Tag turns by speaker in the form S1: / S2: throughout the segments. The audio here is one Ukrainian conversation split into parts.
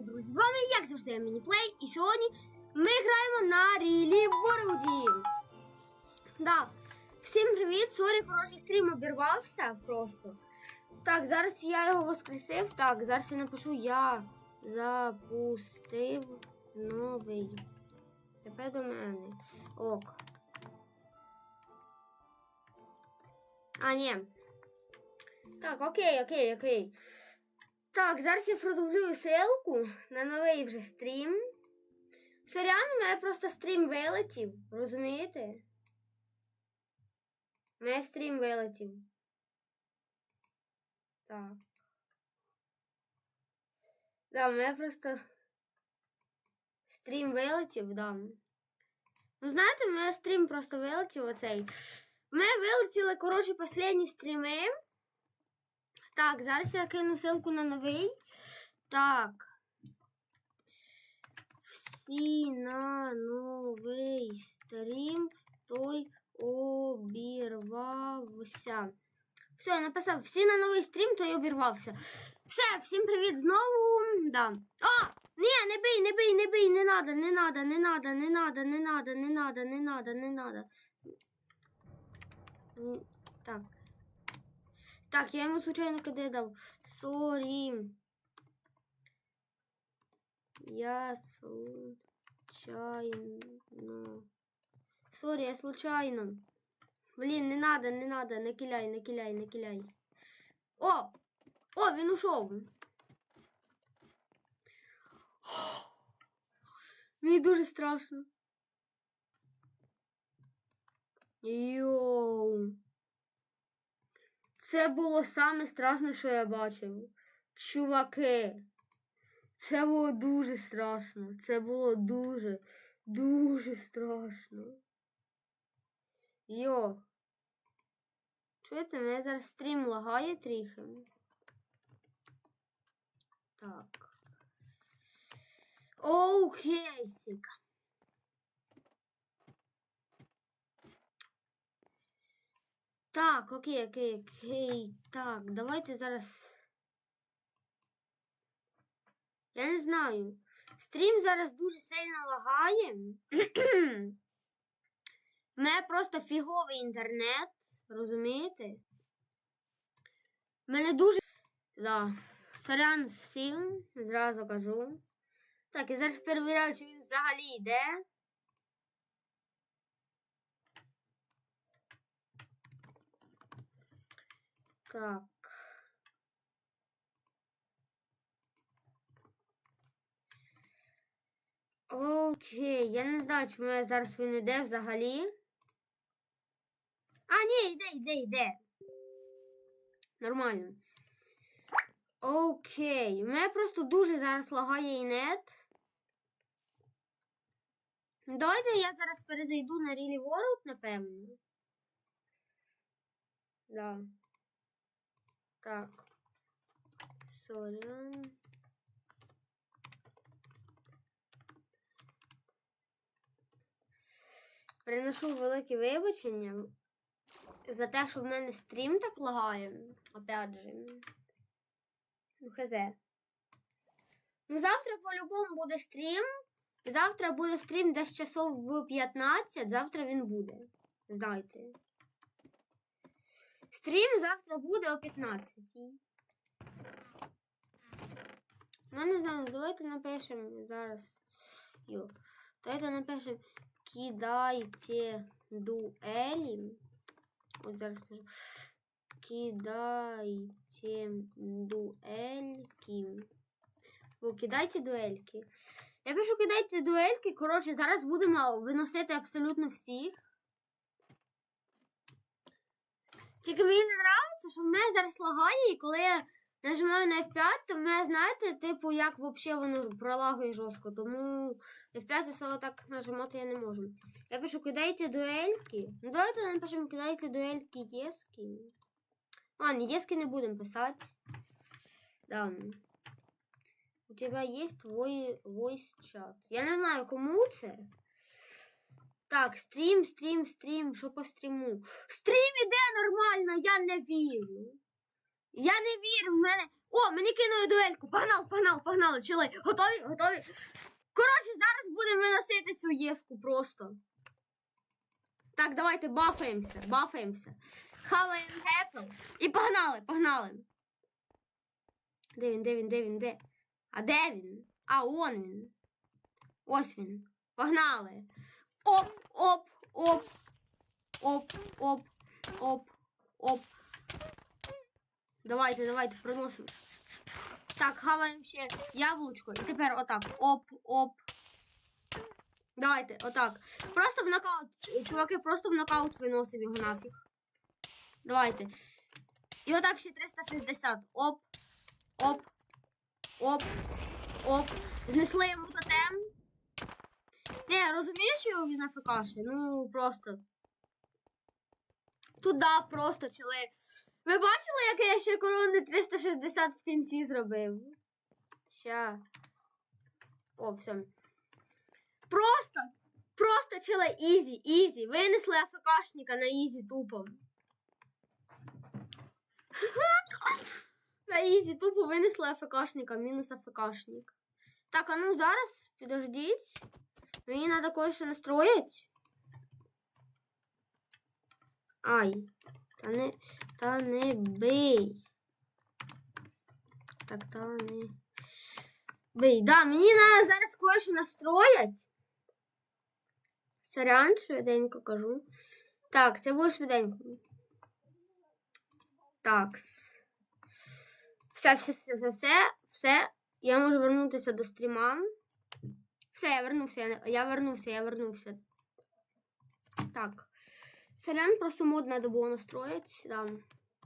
S1: мої друзі! З вами, як завжди, Мініплей, і сьогодні ми граємо на Рілі Вороді. Да. Всім привіт! Сорі, коротше, стрім обірвався просто. Так, зараз я його воскресив. Так, зараз я напишу я запустив новий. Тепер до мене. Ок. А, ні. Так, окей, окей, окей. Так, зараз я продублюю ссылку на новий вже стрім. Сорян, у мене просто стрім вилетів, розумієте? У мене стрім вилетів. Так. Да, у мене просто стрім вилетів, да. Ну, знаєте, у мене стрім просто вилетів оцей. У мене вилетіли, коротше, останні стріми. Так, зараз я кину ссылку на новий. Так. Всі на новий стрім той обірвався. Все, я написав, всі на новий стрім, той обірвався. Все, всім привіт знову. Да. А! Ні, не бий, не бий, не бий, не надо, не надо, не надо, не надо, не надо, не надо, не надо, не надо. Так. Так, я ему случайно когда дал. Сори. Я случайно. Сори, я случайно. Блин, не надо, не надо, не киляй, не киляй, не киляй. О! О, він ушов. Мені дуже страшно. Йоу. Це було саме страшне, що я бачив. Чуваки. Це було дуже страшно. Це було дуже, дуже страшно. Йо. Чуєте, мене зараз стрім лагає трохи. Так. Окей, сіка. Так, окей, окей, окей. Так, давайте зараз. Я не знаю. Стрім зараз дуже сильно лагає. У мене просто фіговий інтернет, розумієте? У мене дуже. Да. Сорян всім, зразу кажу. Так, я зараз перевіряю, чи він взагалі йде. Так. Окей, я не знаю, чому я зараз він іде взагалі. А, ні, йде, йде, йде. Нормально. Окей. У мене просто дуже зараз лагає інет. Давайте я зараз перезайду на Really World, напевно. Да. Так. Сорян. Приношу велике вибачення за те, що в мене стрім так лагає. Опять же. Ну, хз. Ну, завтра по-любому буде стрім. Завтра буде стрім десь часов в 15. Завтра він буде. Знайте. Стрім завтра буде о 15. Ну, не знаю, давайте напишемо зараз. Йо. Давайте напишемо кидайте дуелі. Ось зараз скажу. Кидайте дуельки. О, кидайте дуельки. Я пишу кидайте дуельки. Коротше, зараз будемо виносити абсолютно всіх. Тільки мені не подобається, що в мене зараз лагає, і коли я нажимаю на F5, то в мене, знаєте, типу, як взагалі воно пролагує жорстко. Тому F5 стало так нажимати я не можу. Я пишу, кидайте дуельки. Ну давайте напишемо, кидайте дуельки єски. Ладно, єски не будемо писати. Да. У тебе є твой voice чат. Я не знаю, кому це. Так, стрім, стрім, стрім. Що по стріму? Стрім іде нормально, я не вірю. Я не вірю, в мене, О, мені кинули дуельку. Погнали, погнали, погнали. Чили. Готові? Готові? Коротше, зараз будемо виносити цю єску просто. Так, давайте бафаємося, бафаємося. Хаваємо гепл. І погнали, погнали. Де він, де він, де він, де? А де він? А, он він. Ось він. Погнали. Оп, оп, оп. Оп, оп, оп, оп. Давайте, давайте, проносимо. Так, хаваємо ще яблучко. І тепер отак. Оп, оп. Давайте, отак. Просто в нокаут. Чуваки, просто в нокаут виносимо його нафіг. Давайте. І отак ще 360. Оп. Оп. Оп. Оп. Знесли йому тотем. Не, розумієш, що він АФКші? Ну, просто. Туда просто чили. Ви бачили, як я ще корони 360 в кінці зробив? Ща. О, все. Просто, просто чили, ізі, ізі. Винесли АФКшника на ізі тупо. На ізі тупо винесли АФКшника, мінус АФКшник. Так, а ну зараз, підождіть. Мені треба кое-що настроїть. Ай. Та не, та не бий. Так, та не. Бий. Да, мені треба зараз кое-що настроять. Сорян, швиденько кажу. Так, це буде швиденько. Так. Все, все, все, все, все. Я можу вернутися до стріма. Все, я вернувся, я, я вернувся, я вернувся. Так. Сорян, просто мод надо було настроить. Да.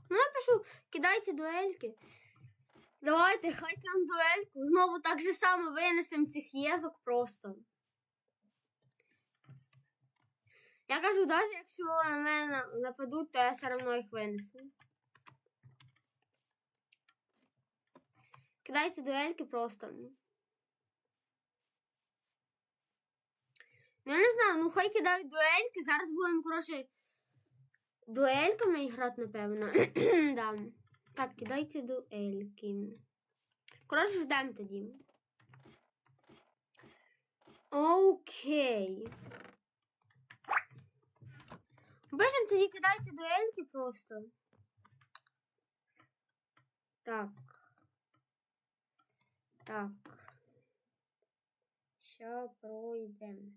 S1: Ну, я пишу, кидайте дуельки. Давайте, хай там дуельку. Знову так же само винесемо цих єзок просто. Я кажу, навіть якщо на мене нападуть, то я все одно їх винесу. Кидайте дуельки просто. Ну, я не знаю, ну хай кидають дуельки. Зараз будемо, коротше, дуельками грати, напевно. да. Так, кидайте дуельки. Коротше, ждемо тоді. Окей. Бежим тоді кидайте дуельки просто. Так. Так. Ща пройдемо.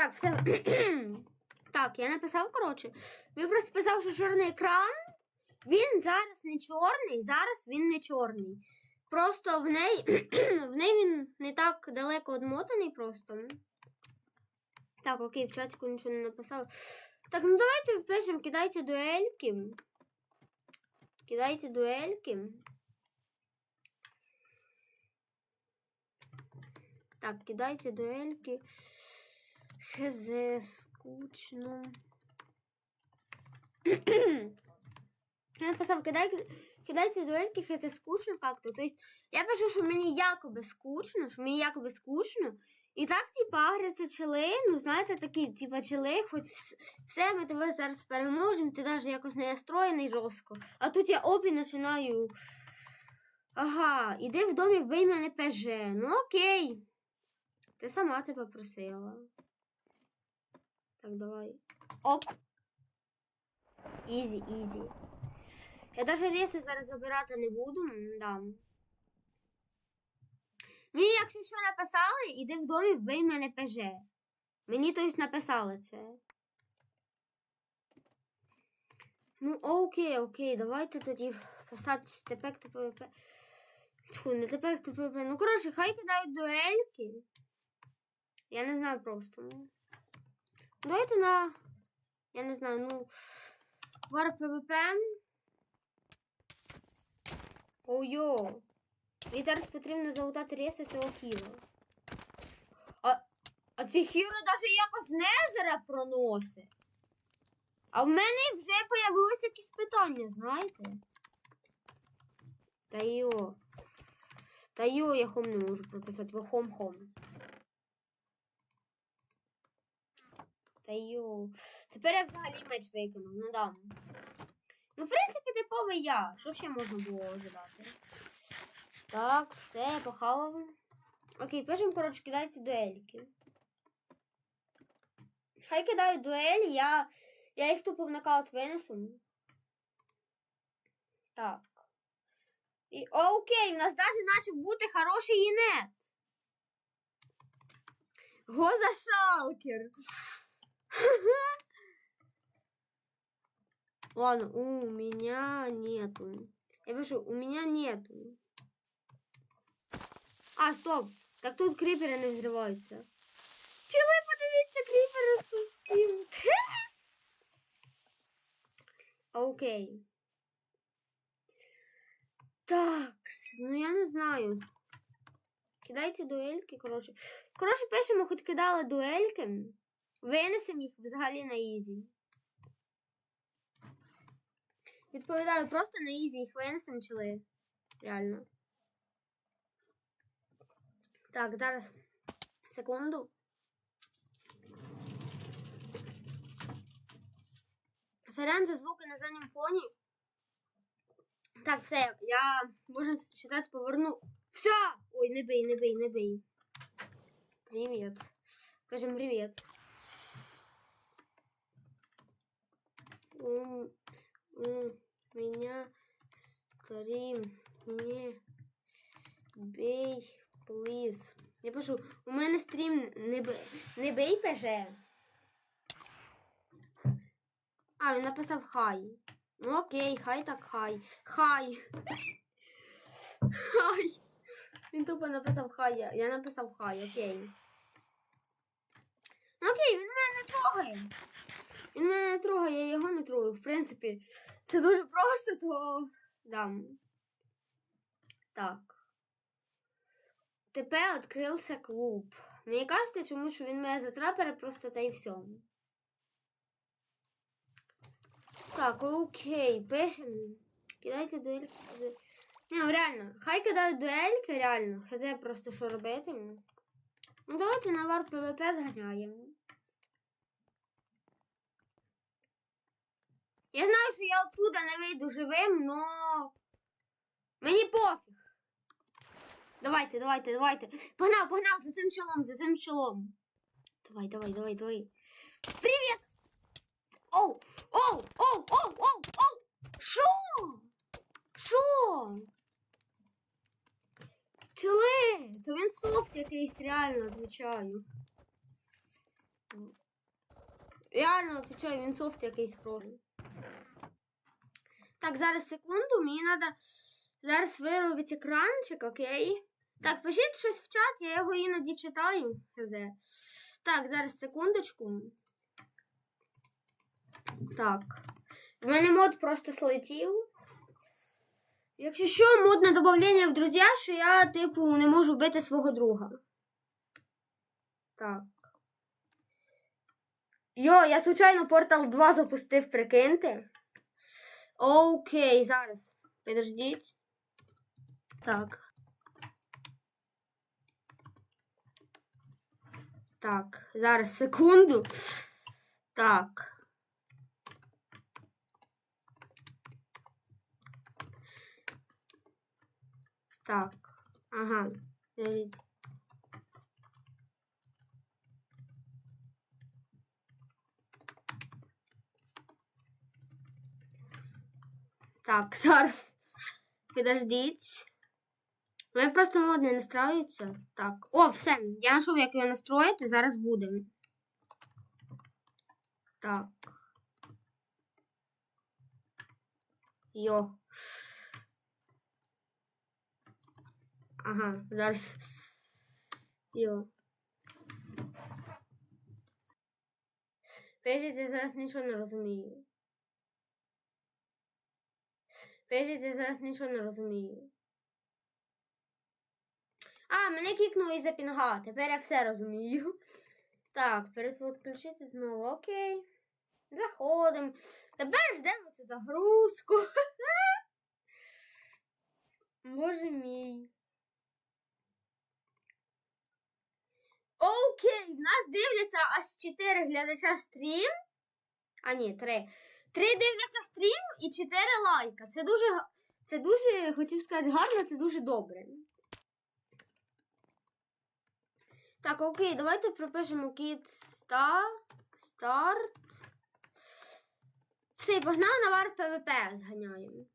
S1: Так, все. так, я написав, коротше. Він просто писав, що чорний екран. Він зараз не чорний, зараз він не чорний. Просто в неї в неї він не так далеко одмотаний просто. Так, окей, в чатику нічого не написав. Так, ну давайте впишемо, кидайте дуельки. Кидайте дуельки. Так, кидайте дуельки. Хз, скучно. Я написав, кидай, кидайте дуельки, хз, скучно как-то. То есть я пишу, що мені якоби скучно, що мені якоби скучно. І так, типа, агряться чили, ну, знаєте, такі, типа, чили, хоч вс- все, ми тебе зараз переможемо, ти навіть якось не настроєний жорстко. А тут я обі починаю. Ага, іди в домі, вбий мене ПЖ. Ну окей. Ти сама це попросила. Так, давай. Оп. Ізі, ізі. Я навіть реси зараз забирати не буду. Да. Мені, якщо що написали, іди в домі, вбий мене ПЖ. Мені тобто написали це. Ну, окей, окей, давайте тоді писати тепер ТПВП. Тьфу, не тепер ТПВП. Ну, коротше, хай кидають дуельки. Я не знаю просто. Давайте на. Я не знаю, ну. Вар ПВП. Ой-йо. Мені зараз потрібно залутати реси цього хіра. А, а ці хіро навіть якось незера проносить. А в мене вже появилися якісь питання, знаєте? Та йо. Та йо, я хом не можу прописати, ви хом-хом. Та. Тепер я взагалі меч викинув, ну да. Ну, в принципі, типовий я. Що ще можна було ожидати? Так, все, похавали. Окей, пишемо, коротше, кидайте дуельки. Хай кидають дуелі, я, я їх тупо в нокаут винесу. Так. І, окей, в нас навіть наче бути хороший інет. Гоза Шалкер. Ладно, у меня нету. Я пишу, у меня нету. А, стоп. Так тут кріпери не взриваються. Чили, подивіться, кріпер розпустив. Окей. Так, ну я не знаю. Кидайте дуельки, коротше. Коротше, пишемо, хоч кидали дуельки. Винесемо їх взагалі на ізі. Відповідаю, просто на ізі їх винесемо чили. Реально. Так, зараз. Секунду. Сорян за звуки на задньому фоні. Так, все, я можна считати поверну. Все! Ой, не бий, не бий, не бий. Привет. Скажем привет. У, у меня стрим не бей, плиз. Я пишу, у мене стрім не бей, не бей пише. А, він написав хай. Ну окей, хай так хай. Хай. Хай. Він тупо написав хай. Я, написав хай, окей. Ну окей, він мене не трогає. Він мене не трогає, я його не трогаю. В принципі, це дуже просто, то дам. Так. Тепер відкрився клуб. Мені кажеться, чому що він мене затрапери просто та й все. Так, окей, пишемо. Кидайте дуельки. Ні, ну реально, хай кидають дуельки, реально. Хай просто що робити. Ну давайте на вар ПВП зганяємо. Я знаю, що я оттуда не вийду живим, но мені пофіг. Давайте, давайте, давайте. Погнав, погнав за цим чолом, за цим чолом. Давай, давай, давай, давай. Привіт! Оу, оу, оу, оу, оу, оу! Шо? Шо? Чили, то він софт якийсь, реально, отвечаю. Реально, отвечаю, він софт якийсь просто. Так, зараз секунду, мені треба зараз виробити екранчик, окей? Так, пишіть щось в чат, я його іноді читаю. Так, зараз секундочку. Так. В мене мод просто слетів. Якщо що, мод на додавлення в друзі, що я, типу, не можу вбити свого друга. Так. Йо, я случайно портал 2 запустив, прикиньте. Окей, зараз. Підождіть. Так. Так, зараз секунду. Так. Так. Ага. Подождите. Так, зараз. Підождіть. У мене просто мод не настроюється. Так. О, все. Я знайшов, як його настроїти. Зараз буде. Так. Йо. Ага, зараз. Йо. Пежіть, я зараз нічого не розумію. Пежіть, я зараз нічого не розумію. А, мене кікнуло із-за пінга. Тепер я все розумію. Так, передключити знову. Окей. Заходимо. Тепер ждемо цю загрузку. Боже мій. Окей, в нас дивляться аж 4 глядача стрім. А ні, 3. 3 дивляться стрім і 4 лайка. Це дуже, це дуже, хотів сказати, гарно, це дуже добре. Так, окей, давайте пропишемо кіт старт. Все, погнали на вар ПВП зганяємо.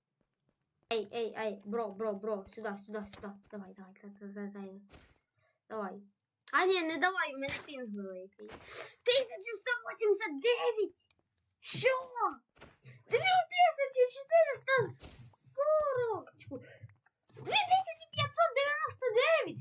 S1: Ей, ей, ей, бро, бро, бро, сюди, сюди, сюди. Давай, давай, давай, давай, давай. Давай. А ні, не давай, у мене пінг великий. 1189! Що? 2440! Тьфу. 2599!